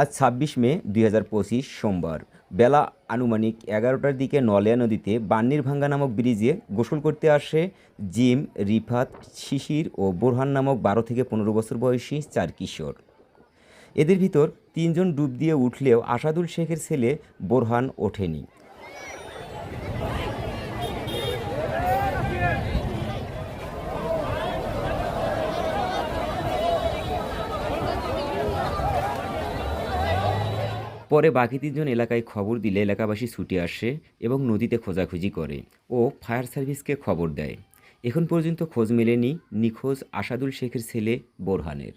আজ ছাব্বিশ মে দুই হাজার পঁচিশ সোমবার। বেলা আনুমানিক এগারোটার দিকে নলিয়া নদীতে বান্নির ভাঙ্গা নামক ব্রিজে গোসল করতে আসে জিম, রিফাত, শিশির ও বোরহান নামক বারো থেকে পনেরো বছর বয়সী চার কিশোর। এদের ভিতর তিনজন ডুব দিয়ে উঠলেও আসাদুল শেখের ছেলে বোরহান ওঠেনি। পরে বাকি তিনজন এলাকায় খবর দিলে এলাকাবাসী ছুটে আসে এবং নদীতে খোঁজাখুঁজি করে ও ফায়ার সার্ভিসকে খবর দেয়। এখন পর্যন্ত খোঁজ মেলেনি নিখোঁজ আসাদুল শেখের ছেলে বোরহানের।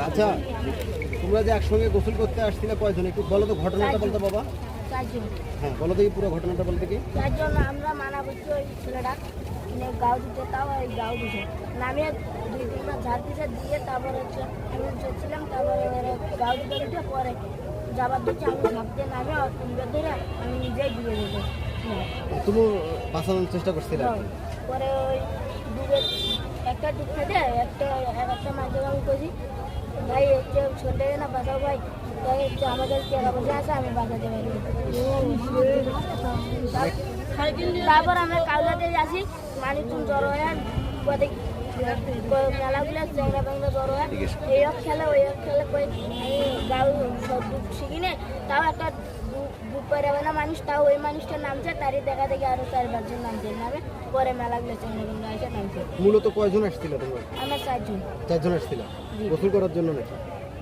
আচ্ছা তোমরা যে একসঙ্গে গোসল করতে আসছিলে কয়জন? একটু বলো তো ঘটনাটা বলতে বাবা। চারজন। হ্যাঁ বলো দেখি পুরো ঘটনাটা বলতে কি? চারজন আমরা মানা করছি ওই ছেলেটা মানে গাও দিতে তাও ওই গাও দিছে নামে দুই তিনবার ঝাড় দিয়ে তারপর হচ্ছে আমি চলছিলাম তারপরে গাও দিতে পরে যাবার দিচ্ছে আমি ঝাঁপ দিয়ে নামে ধরে আমি নিজেই ডুবে যেতে তুমি বাঁচানোর চেষ্টা করছিলে পরে ওই ডুবে একটা ডুব খেতে একটা একটা মাঝে আমি করি ভাই হচ্ছে ছোটে না বাঁচাও ভাই, তাই হচ্ছে আমাদের টাকা পয়সা আছে, আমি বাঁচাতে পারি তারপর আমরা কাউলাতে আসি মানুষজন জড়ো হয়ে, পদে মেলাগুলো চ্যাংরা ব্যাংরা জড়ো হয়, এই খেলে ওই খেলে কই গাউ সব ডুব শিখি নে তাও একটা বুক করে হবে না মানুষ তাও ওই মানুষটা নামছে তারই দেখা দেখি আরও চার পাঁচজন নামছে নামে পরে মেলাগুলো চ্যাংরা ব্যাংরা এসে নামছে মূলত কয়জন আসছিল তোমরা? আমরা চারজন। চারজন আসছিল। গোসল করার জন্য নাকি?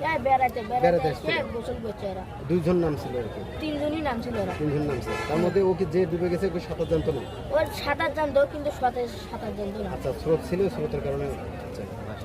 হ্যাঁ বেড়াতে বেড়াতে বেড়াতে গোসল করছে ওরা দুইজন নাম ছিল আর কি? তিনজনই নামছিল ওরা তিনজন নাম ছিল। তার মধ্যে ওকে যে ডুবে গেছে ওকে সাঁতার জানতো না? ওর সাঁতার জানতো কিন্তু সাঁতার সাঁতার জানতো না। আচ্ছা স্রোত ছিল স্রোতের কারণে আচ্ছা, আছে।